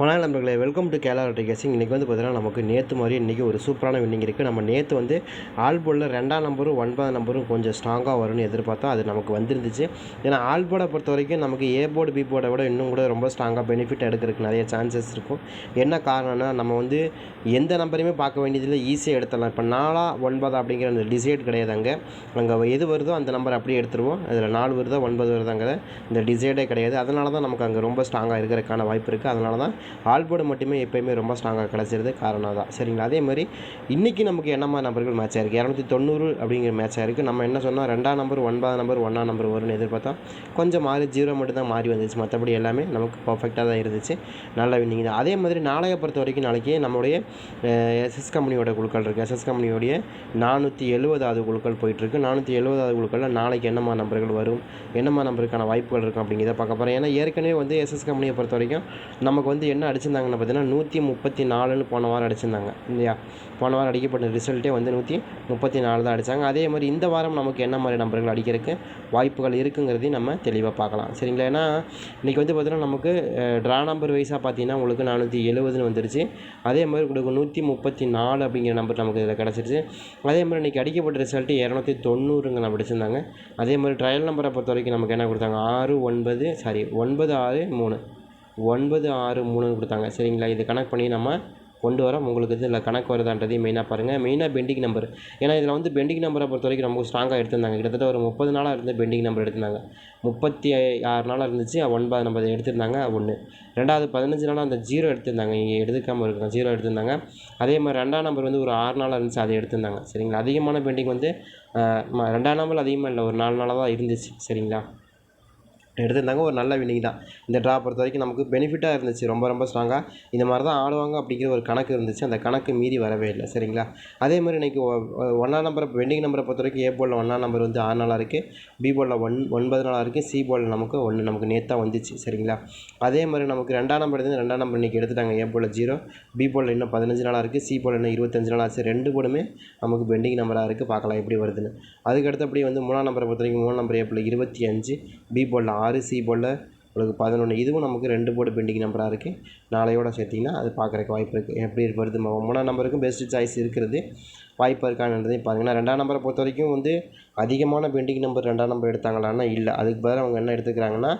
வணக்கம் நண்பர்களே welcome to கேலா கேசிங் இன்றைக்கி வந்து பார்த்தீங்கன்னா நமக்கு நேற்று மாதிரி இன்றைக்கி ஒரு சூப்பரான வின்னிங் இருக்குது நம்ம நேற்று வந்து ஆல்போர்டில் ரெண்டாம் நம்பரும் ஒன்பதாம் நம்பரும் கொஞ்சம் ஸ்ட்ராங்காக வரும்னு எதிர்பார்த்தா அது நமக்கு வந்துருந்துச்சு. ஏன்னா ஆல்போர்டை பொறுத்த வரைக்கும் நமக்கு ஏ போர்டு பி போர்டை விட இன்னும் கூட ரொம்ப ஸ்ட்ராங்காக பெனிஃபிட் எடுக்கிறதுக்கு நிறைய சான்சஸ் இருக்கும். என்ன காரணம்னா நம்ம வந்து எந்த நம்பரையுமே பார்க்க வேண்டியதில்லை. ஈஸியாக எடுத்துடலாம். இப்போ நாலா ஒன்பதா அப்படிங்கிற அந்த டிசைட் கிடையாது அங்கே. அங்கே எது வருதோ அந்த நம்பர் அப்படியே எடுத்துருவோம். அதில் நாலு வருதோ ஒன்பது வருதாங்கிற இந்த டிசைடே கிடையாது. அதனால தான் நமக்கு அங்கே ரொம்ப ஸ்ட்ராங்காக இருக்கிறதுக்கான வாய்ப்பு இருக்குது அதனால தான் ஆல்போர்டு மட்டுமே எப்போயுமே ரொம்ப ஸ்ட்ராங்காக கிடச்சிருது. காரணம் தான் சரிங்களா? அதே மாதிரி இன்றைக்கி நமக்கு என்ன மாதிரி நம்பர்கள் மேட்ச் ஆயிருக்கு? இரநூத்தி தொண்ணூறு அப்படிங்கிற மேட்ச் ஆயிருக்கு. நம்ம என்ன சொன்னால் ரெண்டாம் நம்பர் ஒன்பதாம் நம்பர் ஒன்றாம் நம்பர் வரும்னு எதிர்பார்த்தா கொஞ்சம் மாறி ஜீரோ மட்டும் தான் மாறி வந்துச்சு. மற்றபடி எல்லாமே நமக்கு பர்ஃபெக்டாக தான் இருந்துச்சு. நல்ல வின்னிங் தான். அதே மாதிரி நாளைய பொறுத்த வரைக்கும் நாளைக்கு நம்மளுடைய எஸ்எஸ் கம்பெனியோட குழுக்கள் இருக்குது எஸ்எஸ் கம்பெனியோடைய நானூற்றி எழுபதாவது குழுக்கள் போயிட்டுருக்கு. நானூற்றி எழுபதாவது குழுக்களில் நாளைக்கு என்னம்மா நம்பர்கள் வரும்? என்னம்மா நம்பருக்கான வாய்ப்புகள் இருக்கும் அப்படிங்கிறத பார்க்க போகிறேன் ஏன்னா ஏற்கனவே வந்து எஸ்எஸ் கம்பெனியை பொறுத்த வரைக்கும் நமக்கு வந்து என்ன அடிச்சிருந்தாங்கன்னு பார்த்தீங்கன்னா நூற்றி முப்பத்தி நாலுன்னு போன வாரம் அடிச்சிருந்தாங்க இல்லையா? போன வாரம் அடிக்கப்பட்ட ரிசல்ட்டே வந்து நூற்றி முப்பத்தி நாலு தான் அடித்தாங்க அதே மாதிரி இந்த வாரம் நமக்கு என்ன மாதிரி நம்பர்கள் அடிக்கிறதுக்கு வாய்ப்புகள் இருக்குங்கிறதையும் நம்ம தெளிவாக பார்க்கலாம். சரிங்களா? ஏன்னா இன்றைக்கி வந்து பார்த்தீங்கன்னா நமக்கு ட்ரா நம்பர் வைஸாக பார்த்தீங்கன்னா உங்களுக்கு நானூற்றி எழுபதுன்னு வந்துருச்சு. அதே மாதிரி உங்களுக்கு நூற்றி முப்பத்தி நாலு அப்படிங்கிற நம்பர் நமக்கு இதில் கிடச்சிருச்சு. அதே மாதிரி இன்றைக்கி அடிக்கப்பட்ட ரிசல்ட்டு இரநூத்தி தொண்ணூறுங்க நம்ம அடிச்சிருந்தாங்க. அதே மாதிரி ட்ரையல் நம்பரை பொறுத்த வரைக்கும் நமக்கு என்ன கொடுத்தாங்க? ஆறு ஒன்பது சாரி ஒன்பது ஆறு மூணு. ஒன்பது ஆறு மூணுன்னு கொடுத்தாங்க. சரிங்களா? இது கணக்கு பண்ணி நம்ம கொண்டு வரோம். உங்களுக்கு இதில் கணக்கு வருதான்றதையும் மெயினாக பாருங்கள் மெயினாக பெண்டிங் நம்பர் ஏன்னா இதில் வந்து பெண்டிங் நம்பரை பொறுத்த வரைக்கும் ரொம்ப ஸ்ட்ராங்காக எடுத்திருந்தாங்க. கிட்டத்தட்ட ஒரு முப்பது நாளாக இருந்து பெண்டிங் நம்பர் எடுத்திருந்தாங்க. முப்பத்தி ஆறு நாளாக இருந்துச்சு. ஒன்பது நம்பர் எடுத்திருந்தாங்க. ஒன்று ரெண்டாவது பதினஞ்சு நாளாக அந்த ஜீரோ எடுத்திருந்தாங்க. இங்கே எடுக்காமல் இருக்கிறோம் ஜீரோ எடுத்திருந்தாங்க. அதே மாதிரி ரெண்டாம் நம்பர் வந்து ஒரு ஆறு நாளாக இருந்துச்சு. அதை எடுத்திருந்தாங்க. சரிங்களா? அதிகமான பெண்டிங் வந்து ரெண்டாம் நம்பர் அதிகமாக இல்லை. ஒரு நாலு நாளாக தான் இருந்துச்சு. சரிங்களா? எடுத்திருந்தாங்க. ஒரு நல்ல வின்னிங் தான். இந்த ட்ரா பொறுத்த வரைக்கும் நமக்கு பெனிஃபிட்டாக இருந்துச்சு. ரொம்ப ரொம்ப ஸ்ட்ராங்காக இந்த மாதிரி தான் ஆடுவாங்க அப்படிங்கிற ஒரு கணக்கு இருந்துச்சு. அந்த கணக்கு மீறி வரவே இல்லை. சரிங்களா? அதே மாதிரி இன்றைக்கி ஒன்றாம் நம்பரை பெண்டிங் நம்பரை பொறுத்த வரைக்கும் ஏ போலில் ஒன்றாம் நம்பர் வந்து ஆறு நாளாக இருக்குது பி போலில் ஒன் ஒன்பது நாளாக இருக்குது சி போலில் நமக்கு ஒன்று நமக்கு நேத்தாக வந்துச்சு. சரிங்களா? அதே மாதிரி நமக்கு ரெண்டாம் நம்பர் இருந்து ரெண்டாம் நம்பர் இன்றைக்கி எடுத்துட்டாங்க. ஏ போர்டில் ஜீரோ பி போலில் இன்னும் பதினஞ்சு நாளாக இருக்குது சி போலில் இன்னும் இருபத்தஞ்சு நாள் ஆச்சு ரெண்டு போலுமே நமக்கு பெண்டிங் நம்பராக இருக்குது பார்க்கலாம் எப்படி வருதுன்னு. அதுக்கு வந்து மூணாம் நம்பரை பொறுத்த வரைக்கும் மூணு நம்பர் ஏ போர்டில் இருபத்தி அஞ்சு பி போலில் ஆறு சி போல் உங்களுக்கு பதினொன்று இதுவும் நமக்கு ரெண்டு போர்டு பெண்டிங் நம்பராக இருக்குது நாளையோட சேர்த்திங்கன்னா அது பார்க்குறக்கு வாய்ப்பு இருக்குது எப்படி வருது மூணாம் நம்பருக்கும் பெஸ்ட் சாய்ஸ் இருக்கிறது. வாய்ப்பு இருக்கான்றதையும் பாருங்கன்னா ரெண்டாம் நம்பரை பொறுத்த வரைக்கும் வந்து அதிகமான பெண்டிங் நம்பர் ரெண்டாம் நம்பர் எடுத்தாங்களான்னா இல்லை. அதுக்கு பதிலாக அவங்க என்ன எடுத்துக்கிறாங்கன்னா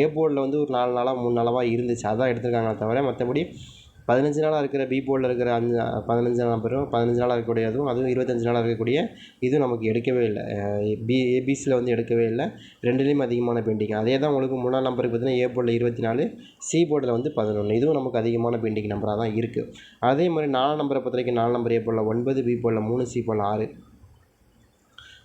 ஏ போர்டில் வந்து ஒரு நாலு நாளாக மூணு நாளாக இருந்துச்சு. அதான் எடுத்துருக்காங்களே தவிர மற்றபடி பதினஞ்சு நாளாக இருக்கிற பி போர்டில் இருக்கிற அஞ்சு பதினஞ்சு நம்பரும் பதினஞ்சு நாளாக இருக்கக்கூடிய அதுவும் அதுவும் இருபத்தஞ்சு நாளாக இருக்கக்கூடிய இதுவும் நமக்கு எடுக்கவே இல்லை. பி ஏபிசியில் வந்து எடுக்கவே இல்லை. ரெண்டுலேயும் அதிகமான பெயிண்டிங் அதே தான் உங்களுக்கு மூணாம் நம்பருக்கு பார்த்தீங்கன்னா ஏ போர்டில் இருபத்தி நாலு சி போர்டில் வந்து பதினொன்று இதுவும் நமக்கு அதிகமான பெயிண்டிங் நம்பராக தான் இருக்குது அதே மாதிரி நாலாம் நம்பரை பொறுத்த வரைக்கும் நாலு நம்பர் ஏ போர்டில் ஒன்பது பி போர்டில் மூணு சி போர்டில் ஆறு.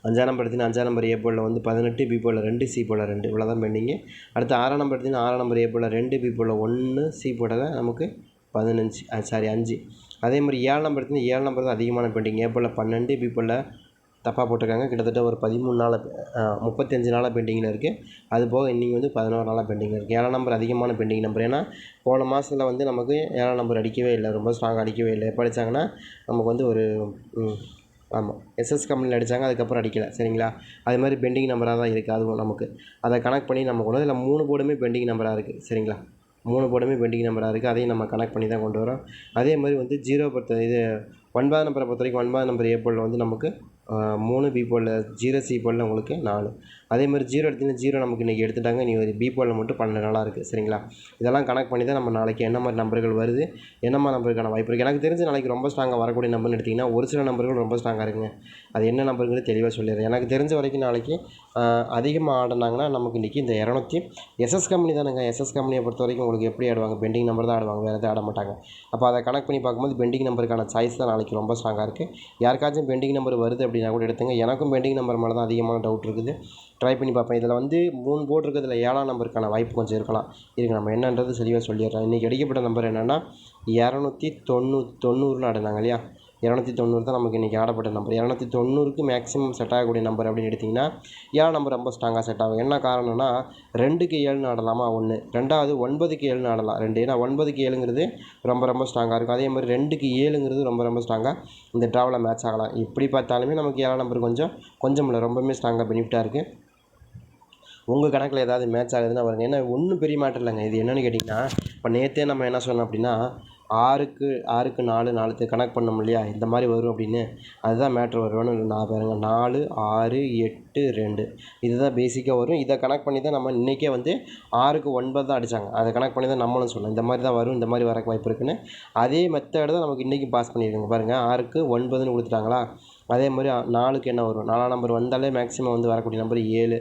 அஞ்சாம் நம்பர் எடுத்தீங்கன்னா அஞ்சாம் நம்பர் ஏ போலில் வந்து பதினெட்டு பி போலில் ரெண்டு சி போலில் ரெண்டு. இவ்வளோ தான் பெண்டிங்கு அடுத்து ஆறாம் நம்பர் எடுத்தீங்கன்னா ஆறாம் நம்பர் ஏ போலில் ரெண்டு பி போலில் ஒன்று சி போலில் நமக்கு பதினஞ்சு சாரி அஞ்சு. அதே மாதிரி ஏழு நம்பர் எடுத்திங்கன்னா ஏழு நம்பர் தான் அதிகமான பெண்டிங் ஏ பன்னெண்டு பி தப்பாக போட்டிருக்காங்க. கிட்டத்தட்ட ஒரு பதிமூணு நாள் முப்பத்தஞ்சு நாளாக பெண்டிங்கில் இருக்குது அது போக இன்றைக்கி வந்து பதினோரு நாளாக பெண்டிங்கில் இருக்குது ஏழாம் நம்பர் அதிகமான பெண்டிங் நம்பர் ஏன்னா போன மாதத்தில் வந்து நமக்கு ஏழாம் நம்பர் அடிக்கவே இல்லை. ரொம்ப ஸ்ட்ராங்காக அடிக்கவே இல்லை. எப்போ அடித்தாங்கன்னா நமக்கு வந்து ஒரு ஆமாம் எஸ்எஸ் கம்பெனியில் அடித்தாங்க அதுக்கப்புறம் அடிக்கலை. சரிங்களா? அது மாதிரி பெண்டிங் நம்பராக தான் இருக்குது அதுவும் நமக்கு. அதை கனெக்ட் பண்ணி நம்ம கொண்டு இதில் மூணு போர்டுமே பெண்டிங் நம்பராக இருக்குது சரிங்களா? மூணு போர்டுமே பெண்டிங் நம்பராக இருக்குது அதையும் நம்ம கனெக்ட் பண்ணி தான் கொண்டு வரோம். அதே மாதிரி வந்து ஜீரோ பொறுத்த இது ஒன்பதாம் நம்பரை பொறுத்த வரைக்கும் ஒன்பதாம் நம்பர் ஏ போர்டில் வந்து நமக்கு மூணு பி போர்டில் ஜீரோ சி போர்டில் உங்களுக்கு நாலு. அதே மாதிரி ஜீரோ எடுத்திங்கன்னா ஜீரோ நமக்கு இன்றைக்கி எடுத்துட்டாங்க நீ ஒரு பி போலில் மட்டும் பன்னெண்டு நாளாக இருக்குது சரிங்களா? இதெல்லாம் கனெக்ட் பண்ணி தான் நம்ம நாளைக்கு என்ன மாதிரி நம்பர்கள் வருது என்ன மாதிரி நம்பருக்கான வாய்ப்பு இருக்குது எனக்கு தெரிஞ்சு நாளைக்கு ரொம்ப ஸ்ட்ராங்காக வரக்கூடிய நம்பர்னு எடுத்திங்கன்னா ஒரு சில நம்பர்கள் ரொம்ப ஸ்ட்ராங்காக இருக்குங்க. அது என்ன நம்பருங்கிறது தெளிவாக சொல்லிடுறேன். எனக்கு தெரிஞ்ச வரைக்கும் நாளைக்கு அதிகமாக ஆடினாங்கன்னா நமக்கு இன்றைக்கி இந்த இரநூத்தி எஸ்எஸ் கம்பெனி தானுங்க. எஸ்எஸ் கம்பெனியை பொறுத்த வரைக்கும் உங்களுக்கு எப்படி ஆடுவாங்க? பெண்டிங் நம்பர் தான் ஆடுவாங்க வேறு எதுவும் ஆட மாட்டாங்க. அப்போ அதை கனெக்ட் பண்ணி பார்க்கும்போது பெண்டிங் நம்பருக்கான சாய்ஸ் தான் நாளைக்கு ரொம்ப ஸ்ட்ராங்காக இருக்குது யாருக்காச்சும் பெண்டிங் நம்பர் வருது அப்படின்னா கூட எடுத்துங்க. எனக்கும் பெண்டிங் நம்பர் மேலே தான் அதிகமான டவுட் இருக்குது. ட்ரை பண்ணி பார்ப்பேன். இதில் வந்து மூணு போர்டு இருக்கிறதுல ஏழாம் நம்பருக்கான வாய்ப்பு கொஞ்சம் இருக்கலாம். இருக்கு நம்ம என்னன்றது தெளிவாக சொல்லிடுறோம் இன்றைக்கி அடிக்கப்பட்ட நம்பர் என்னென்னா இரநூத்தி தொண்ணூ தொண்ணூறுன்னு ஆடினாங்க இல்லையா? இரநூத்தி தொண்ணூறு தான் நமக்கு இன்றைக்கி ஆடப்பட்ட நம்பர் இரநூத்தி தொண்ணூறுக்கு மேக்ஸிமம் செட் ஆகக்கூடிய நம்பர் அப்படின்னு எடுத்திங்கன்னா ஏழு நம்பர் ரொம்ப ஸ்ட்ராங்காக செட் ஆகும். என்ன காரணம்னா ரெண்டுக்கு ஏழுன்னு ஆடலாமா? ஒன்று ரெண்டாவது ஒன்பதுக்கு ஏழுன்னு ஆடலாம். ரெண்டு. ஏன்னா ஒன்பதுக்கு ஏழுங்கிறது ரொம்ப ரொம்ப ஸ்ட்ராங்காக இருக்கும். அதே மாதிரி ரெண்டுக்கு ஏழுங்கிறது ரொம்ப ரொம்ப ஸ்ட்ராங்காக இந்த ட்ராவலில் மேட்ச் ஆகலாம். எப்படி பார்த்தாலுமே நமக்கு ஏழாம் நம்பர் கொஞ்சம் கொஞ்சம் இல்லை. ரொம்பவுமே ஸ்ட்ராங்காக பெனிஃபிட்டாக இருக்குது உங்கள் கணக்கில் ஏதாவது மேட்ச் ஆகுதுன்னா வருங்க ஏன்னா ஒன்றும் பெரிய மேட்டர் இல்லைங்க இது என்னென்னு கேட்டிங்கன்னா இப்போ நேற்றே நம்ம என்ன சொன்னோம் அப்படின்னா ஆறுக்கு ஆறுக்கு நாலு நாலுக்கு கணக்கு பண்ணோம் இல்லையா? இந்த மாதிரி வரும் அப்படின்னு. அதுதான் மேட்ரு வரும்னு நான் பாருங்க. நாலு ஆறு எட்டு ரெண்டு. இதுதான் பேசிக்காக வரும். இதை கணக்கு பண்ணி தான் நம்ம இன்றைக்கே வந்து ஆறுக்கு ஒன்பது தான் அடித்தாங்க அதை கணக்கு பண்ணி தான் நம்மளும் சொல்லணும். இந்த மாதிரி தான் வரும். இந்த மாதிரி வரக்கு வாய்ப்பு இருக்குன்னு. அதே மெத்தடு தான் நமக்கு இன்றைக்கும் பாஸ் பண்ணியிருக்காங்க. பாருங்கள் ஆறுக்கு ஒன்பதுன்னு கொடுத்துட்டாங்களா? அதே மாதிரி நாலுக்கு என்ன வரும்? நாலாம் நம்பர் வந்தாலே மேக்ஸிமம் வந்து வரக்கூடிய நம்பர் ஏழு.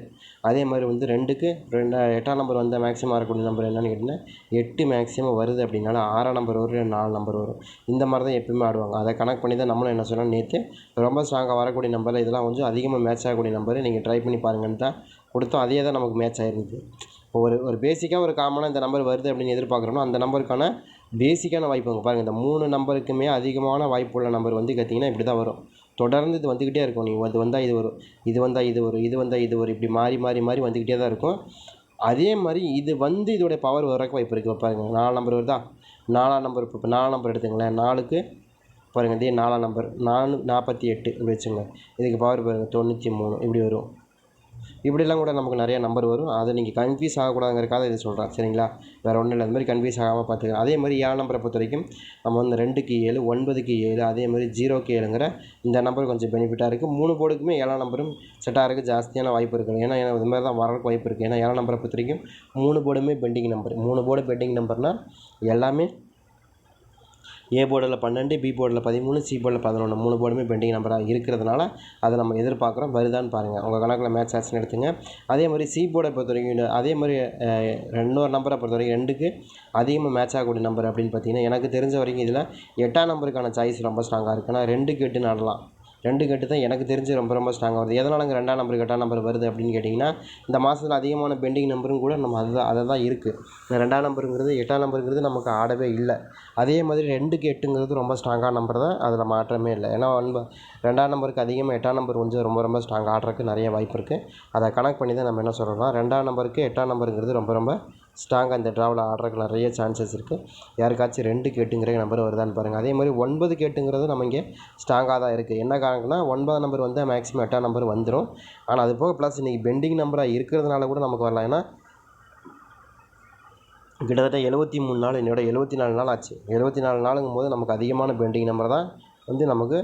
அதே மாதிரி வந்து ரெண்டுக்கு ரெண்டு எட்டாம் நம்பர் வந்தால் மேக்ஸிமம் வரக்கூடிய நம்பர் என்னென்னு கேட்டிங்கன்னா எட்டு மேக்ஸிமம் வருது அப்படின்னாலும் ஆறாம் நம்பர் வரும் நாலு நம்பர் வரும். இந்த மாதிரி தான் எப்பயுமே ஆடுவாங்க. அதை கணக்கு பண்ணி தான் நம்மளும் என்ன சொன்னால் நேற்று ரொம்ப ஸ்ட்ராங்காக வரக்கூடிய நம்பர் இதெல்லாம் கொஞ்சம் அதிகமாக மேட்ச் ஆகக்கூடிய நம்பர் நீங்கள் ட்ரை பண்ணி பாருங்கன்னு தான் கொடுத்தோம். அதே தான் நமக்கு மேட்ச் ஆகிருந்தது ஒரு ஒரு பேசிக்காக ஒரு காமனாக இந்த நம்பர் வருது அப்படின்னு எதிர்பார்க்குறோம்னா அந்த நம்பருக்கான பேசிக்கான வாய்ப்புங்க பாருங்கள் இந்த மூணு நம்பருக்குமே அதிகமான வாய்ப்புள்ள நம்பர் வந்து பார்த்திங்கன்னா இப்படி தான் வரும். தொடர்ந்து இது வந்துக்கிட்டே இருக்கும். நீங்கள் அது வந்தால் இது வரும் இது வந்தால் இது வரும் இது வந்தால் இது வரும் இப்படி மாறி மாறி மாறி வந்துக்கிட்டே தான் இருக்கும். அதே மாதிரி இது வந்து இதோடைய பவர் வரக்கு வாய்ப்பு இருக்குது பாருங்கள் நாலு நம்பர் வருதா? நாலாம் நம்பர் இப்போ நாலாம் நம்பர் எடுத்துங்களேன் நாலுக்கு பாருங்கள் இதே நாலாம் நம்பர் நானு நாற்பத்தி எட்டு இப்படி வச்சுங்க இதுக்கு பவர் பாருங்கள் தொண்ணூற்றி மூணு இப்படி வரும். இப்படிலாம் கூட நமக்கு நிறைய நம்பர் வரும். அதை நீங்கள் கன்ஃபியூஸ் ஆகக்கூடாதுங்கிறக்காக இதை சொல்கிறேன் சரிங்களா? வேறு ஒன்றும் இல்லை. அந்த மாதிரி கன்ஃபியூஸ் ஆகாமல் பார்த்துக்கலாம் அதே மாதிரி ஏழு நம்பரை பொறுத்த வரைக்கும் நம்ம வந்து ரெண்டுக்கு ஏழு ஒன்பதுக்கு ஏழு அதே மாதிரி ஜீரோக்கு ஏழுங்கிற இந்த நம்பர் கொஞ்சம் பெனிஃபிட்டாக இருக்குது மூணு போர்டுக்குமே ஏழாம் நம்பரும் செட்டாக இருக்குது ஜாஸ்தியான வாய்ப்பு இருக்குது ஏன்னா இது மாதிரி தான் வரக்கு வாய்ப்பு இருக்குது ஏன்னா ஏழாம் நம்பரை பொறுத்த வரைக்கும் மூணு போர்டுமே பெண்டிங் நம்பர் மூணு போர்டு பெண்டிங் நம்பர்னால் எல்லாமே ஏ போர்டில் பன்னெண்டு பி போர்டில் பதிமூணு சி போர்டில் பதினொன்று மூணு போர்டுமே பெண்டிங் நம்பராக இருக்கிறதுனால அதை நம்ம எதிர்பார்க்குறோம். வருதான்னு பாருங்கள் உங்கள் கணக்கில் மேட்ச் ஆச்சுன்னு எடுத்துங்க. அதே மாதிரி சி போர்டை பொறுத்த வரைக்கும் அதே மாதிரி இன்னொரு நம்பரை பொறுத்த வரைக்கும் ரெண்டுக்கு அதிகமாக மேட்ச் ஆகக்கூடிய நம்பர் அப்படின்னு பார்த்தீங்கன்னா எனக்கு தெரிஞ்ச வரைக்கும் இதில் எட்டாம் நம்பருக்கான சாய்ஸ் ரொம்ப ஸ்ட்ராங்காக இருக்குன்னா ரெண்டுக்கு எட்டு நடலாம். ரெண்டு கட்டு தான் எனக்கு தெரிஞ்சு ரொம்ப ரொம்ப ஸ்ட்ராங்காக வருது. எதனால் அங்கே ரெண்டாம் நம்பர் எட்டாம் நம்பர் வருது அப்படின்னு கேட்டிங்கன்னா இந்த மாதத்தில் அதிகமான பெண்டிங் நம்பரும் கூட நம்ம அதுதான் அதை தான் இருக்குது இந்த ரெண்டாம் நம்பருங்கிறது எட்டாம் நம்பருங்கிறது நமக்கு ஆடவே இல்லை. அதே மாதிரி ரெண்டுக்கு எட்டுங்கிறது ரொம்ப ஸ்ட்ராங்கான நம்பர் தான். அதில் மாற்றமே இல்லை. ஏன்னா ஒன்பது ரெண்டாம் நம்பருக்கு அதிகமாக எட்டாம் நம்பர் கொஞ்சம் ரொம்ப ரொம்ப ஸ்ட்ராங் ஆடுறதுக்கு நிறைய வாய்ப்பு இருக்குது அதை கனெக்ட் பண்ணி தான் நம்ம என்ன சொல்கிறோம்னா ரெண்டாம் நம்பருக்கு எட்டாம் நம்பருங்கிறது ரொம்ப ரொம்ப ஸ்ட்ராங்காக இந்த ட்ராவில் ஆடுறதுக்கு நிறைய சான்சஸ் இருக்குது. யாருக்காச்சும் ரெண்டு கேட்டுங்கிற நம்பர் வருதான்னு பாருங்கள் அதே மாதிரி ஒன்பது கேட்டுங்கிறது நம்ம இங்கே ஸ்ட்ராங்காக தான் இருக்குது. என்ன காரணம்னா ஒன்பதாம் நம்பர் வந்து மேக்ஸிமம் எட்டாம் நம்பர் வந்துடும் ஆனால் அது போக ப்ளஸ் இன்றைக்கி பெண்டிங் நம்பராக இருக்கிறதுனால கூட நமக்கு வரலாம். ஏன்னா கிட்டத்தட்ட எழுபத்தி மூணு நாள் என்னோட எழுபத்தி நாலு நாள் ஆச்சு. எழுபத்தி நாலு நாளுங்கும் போது நமக்கு அதிகமான பெண்டிங் நம்பர் தான் வந்து நமக்கு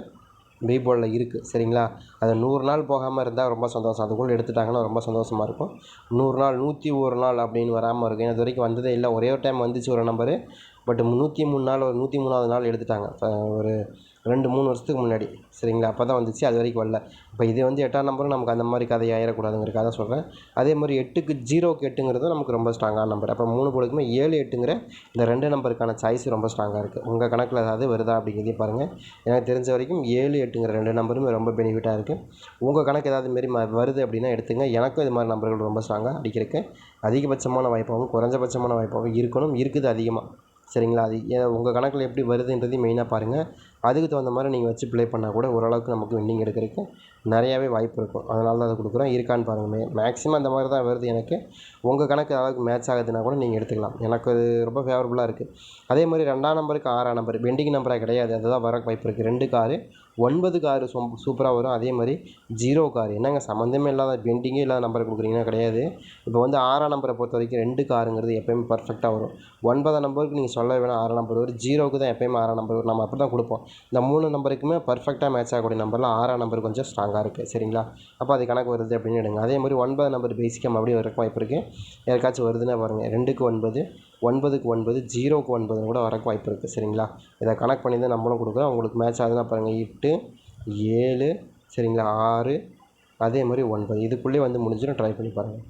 பீபோலில் இருக்குது சரிங்களா? அது நூறு நாள் போகாமல் இருந்தால் ரொம்ப சந்தோஷம். அதுக்குள்ளே எடுத்துட்டாங்கன்னா ரொம்ப சந்தோஷமாக இருக்கும். நூறு நாள் நூற்றி ஒரு நாள் அப்படின்னு வராமல் இருக்கும் ஏன்னா இது வரைக்கும் வந்ததே இல்லை. ஒரே ஒரு டைம் வந்துச்சு ஒரு நம்பரு பட் நூற்றி மூணு நாள் ஒரு நூற்றி மூணாவது நாள் எடுத்துட்டாங்க. இப்போ ஒரு ரெண்டு மூணு வருஷத்துக்கு முன்னாடி. சரிங்களா? அப்போ தான் வந்துச்சு. அது வரைக்கும் வரல. இப்போ இது வந்து எட்டாம் நம்பரும் நமக்கு அந்த மாதிரி கதை ஆயிடக்கூடாதுங்கிறக்காக தான் சொல்கிறேன் அதே மாதிரி எட்டுக்கு ஜீரோக்கு எட்டுங்கிறது நமக்கு ரொம்ப ஸ்ட்ராங்கான நம்பர் அப்போ மூணு போடுக்குமே ஏழு எட்டுங்கிற இந்த ரெண்டு நம்பருக்கான சாய்ஸ் ரொம்ப ஸ்ட்ராங்காக இருக்குது உங்கள் கணக்கில் ஏதாவது வருதா அப்படிங்கிறதே பாருங்கள் எனக்கு தெரிஞ்ச வரைக்கும் ஏழு எட்டுங்கிற ரெண்டு நம்பருமே ரொம்ப பெனிஃபிட்டாக இருக்குது உங்கள் கணக்கு ஏதாவது மாரி வருது அப்படின்னா எடுத்துங்க. எனக்கும் இது மாதிரி நம்பர்கள் ரொம்ப ஸ்ட்ராங்காக அடிக்கிறதுக்கு அதிகபட்சமான வாய்ப்பாகவும் குறைஞ்சபட்சமான வாய்ப்பாகவும் இருக்கணும். இருக்குது அதிகமாக சரிங்களா? அது உங்கள் கணக்கில் எப்படி வருதுன்றதையும் மெயினாக பாருங்கள் அதுக்கு தகுந்த மாதிரி நீங்கள் வச்சு ப்ளே பண்ணால் கூட ஓரளவுக்கு நமக்கு வின்னிங் எடுக்கிறதுக்கு நிறையாவே வாய்ப்பு இருக்கும். அதனால தான் அதை கொடுக்குறோம். இருக்கான்னு பாருங்கள் மே மேக்ஸிமம் அந்த மாதிரி தான் வருது எனக்கு. உங்கள் கணக்கு அளவுக்கு மேட்ச் ஆகுதுன்னா கூட நீங்கள் எடுத்துக்கலாம். எனக்கு அது ரொம்ப ஃபேவரபுளாக இருக்குது அதே மாதிரி ரெண்டாம் நம்பருக்கு ஆறாம் நம்பர் பெண்டிங் நம்பராக கிடையாது. அதுதான் வர வாய்ப்பு இருக்குது ரெண்டு காரு ஒன்பது காரு சொம் சூப்பராக வரும். அதே மாதிரி ஜீரோ கார். என்னங்க சம்மந்தமே இல்லாத பெண்டிங்கே இல்லாத நம்பர் கொடுக்குறீங்கன்னா கிடையாது. இப்போ வந்து ஆறாம் நம்பரை பொறுத்த வரைக்கும் ரெண்டு காருங்கிறது எப்போயுமே பர்ஃபெக்டாக வரும். ஒன்பதாம் நம்பருக்கு நீங்கள் சொல்ல வேணாம் ஆறாம் நம்பர் வரும் ஜீரோவுக்கு தான் எப்போயுமே ஆறாம் நம்பர் வரும். நம்ம அப்படி தான் கொடுப்போம். இந்த மூணு நம்பருக்குமே பர்ஃபெக்டாக மேட்ச் ஆகக்கூடிய நம்பரில் ஆறாம் நம்பர் கொஞ்சம் ஸ்ட்ராங்காக இருக்குது சரிங்களா? அப்போ அது கணக்கு வருது அப்படின்னு எடுங்க. அதே மாதிரி ஒன்பது நம்பர் பேசிக்காக மறுபடியும் வரக்கு வாய்ப்பு இருக்குது யாருக்காச்சும் வருதுன்னா பாருங்கள் ரெண்டுக்கு ஒன்பது ஒன்பதுக்கு ஒன்பது ஜீரோக்கு ஒன்பதுன்னு கூட வரக்கு வாய்ப்பு இருக்குது சரிங்களா? இதை கணக்கு பண்ணி தான் நம்மளும் கொடுக்குறோம். உங்களுக்கு மேட்ச் ஆகுதுன்னா பாருங்கள் எட்டு ஏழு சரிங்களா? ஆறு அதே மாதிரி ஒன்பது. இதுக்குள்ளேயே வந்து முடிஞ்சிடும். ட்ரை பண்ணி பாருங்கள்